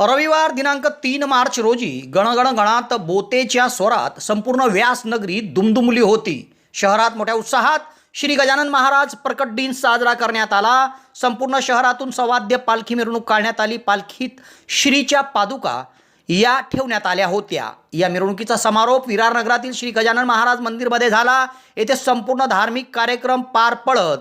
रविवार दिनांक तीन मार्च रोजी गणगण गणात बोतेच्या स्वरात संपूर्ण व्यास नगरी दुमदुमली होती. शहरात मोठ्या उत्साहात श्री गजानन महाराज प्रकट दिन साजरा करण्यात आला. संपूर्ण शहरातून सवाद्य पालखी मिरवणूक काढण्यात आली. पालखीत श्रीच्या पादुका या ठेवण्यात आल्या होत्या. या मिरवणुकीचा समारोप विरार नगरातील श्री गजानन महाराज मंदिरमध्ये झाला. येथे संपूर्ण धार्मिक कार्यक्रम पार पडत.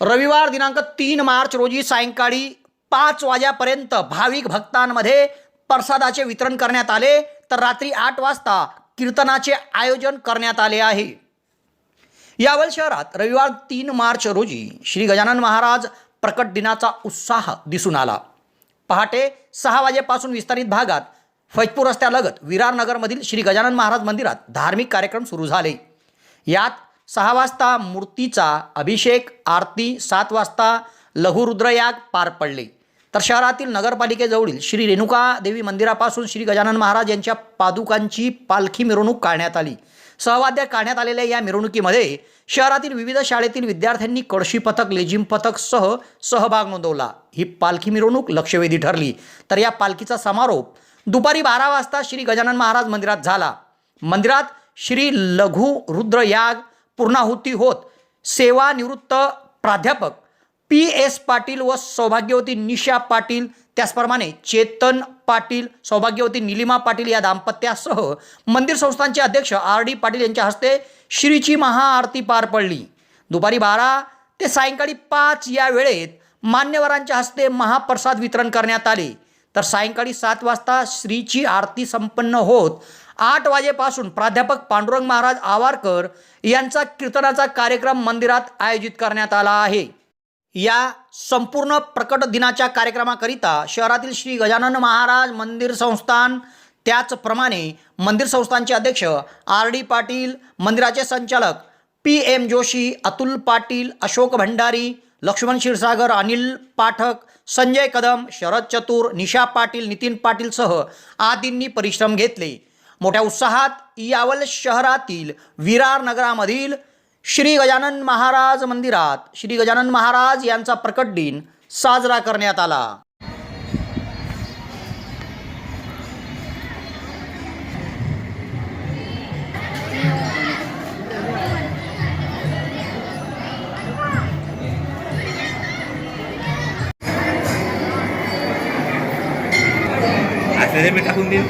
रविवार दिनांक तीन मार्च रोजी सायंकाळी पाच वाजेपर्यंत भाविक भक्तांमध्ये प्रसादाचे वितरण करण्यात आले तर रात्री आठ वाजता कीर्तनाचे आयोजन करण्यात आले आहे. यावल शहरात रविवार तीन मार्च रोजी श्री गजानन महाराज प्रकट दिनाचा उत्साह दिसून आला. पहाटे सहा वाजेपासून विस्तारित भागात फैजपूर रस्त्यालगत विरार नगरमधील श्री गजानन महाराज मंदिरात धार्मिक कार्यक्रम सुरू झाले. यात सहा वाजता मूर्तीचा अभिषेक आरती सात वाजता लघुरुद्रयाग पार पडले. तर शहरातील नगरपालिकेजवळील श्री रेणुका देवी मंदिरापासून श्री गजानन महाराज यांच्या पादुकांची पालखी मिरवणूक काढण्यात आली. सहवाद्य काढण्यात आलेल्या या मिरवणुकीमध्ये शहरातील विविध शाळेतील विद्यार्थ्यांनी कळशी पथक लेझिम पथक सह सहभाग नोंदवला. ही पालखी मिरवणूक लक्षवेधी ठरली. तर या पालखीचा समारोप दुपारी बारा वाजता श्री गजानन महाराज मंदिरात झाला. मंदिरात श्री लघु रुद्रयाग पूर्णाहुती होत. सेवानिवृत्त प्राध्यापक पी एस पाटील व सौभाग्यवती निशा पाटील त्याचप्रमाणे चेतन पाटील सौभाग्यवती निलिमा पाटील या दाम्पत्यासह मंदिर संस्थांचे अध्यक्ष आर डी पाटील यांच्या हस्ते श्रीची महाआरती पार पडली. दुपारी बारा ते सायंकाळी पाच या वेळेत मान्यवरांच्या हस्ते महाप्रसाद वितरण करण्यात आले. तर सायंकाळी सात वाजता श्रीची आरती संपन्न होत आठ वाजेपासून प्राध्यापक पांडुरंग महाराज आवारकर यांचा कीर्तनाचा कार्यक्रम मंदिरात आयोजित करण्यात आला आहे. या संपूर्ण प्रकट दिनाच्या कार्यक्रमाकरिता शहरातील श्री गजानन महाराज मंदिर संस्थान त्याचप्रमाणे मंदिर संस्थानचे अध्यक्ष आर डी पाटील मंदिराचे संचालक पी एम जोशी अतुल पाटील अशोक भंडारी लक्ष्मण क्षीरसागर अनिल पाठक संजय कदम शरद चतुर निशा पाटील नितीन पाटीलसह आदींनी परिश्रम घेतले. मोठ्या उत्साहात यावल शहरातील विरार नगरामधील श्री गजानन महाराज मंदिरात श्री गजानन महाराज यांचा प्रकट दिन साजरा करण्यात आला. मी टाकून देईल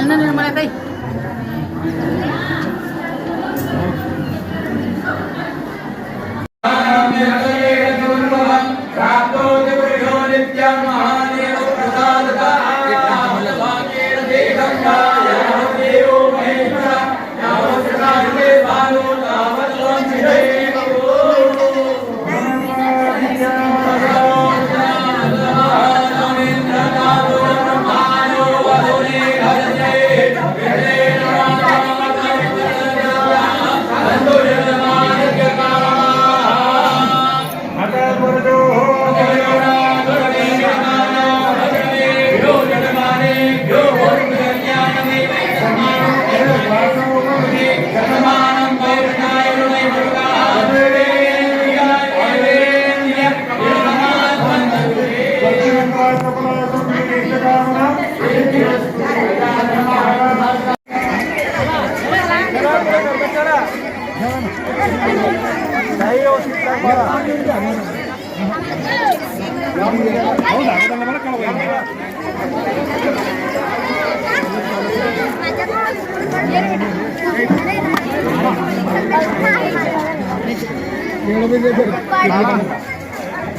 Daan na naman na tayo. Gracias.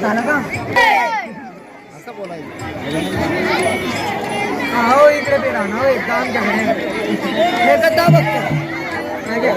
झालं का? हा, हो इकडे ते राहणार हो एकदा आमच्याकडे बघतो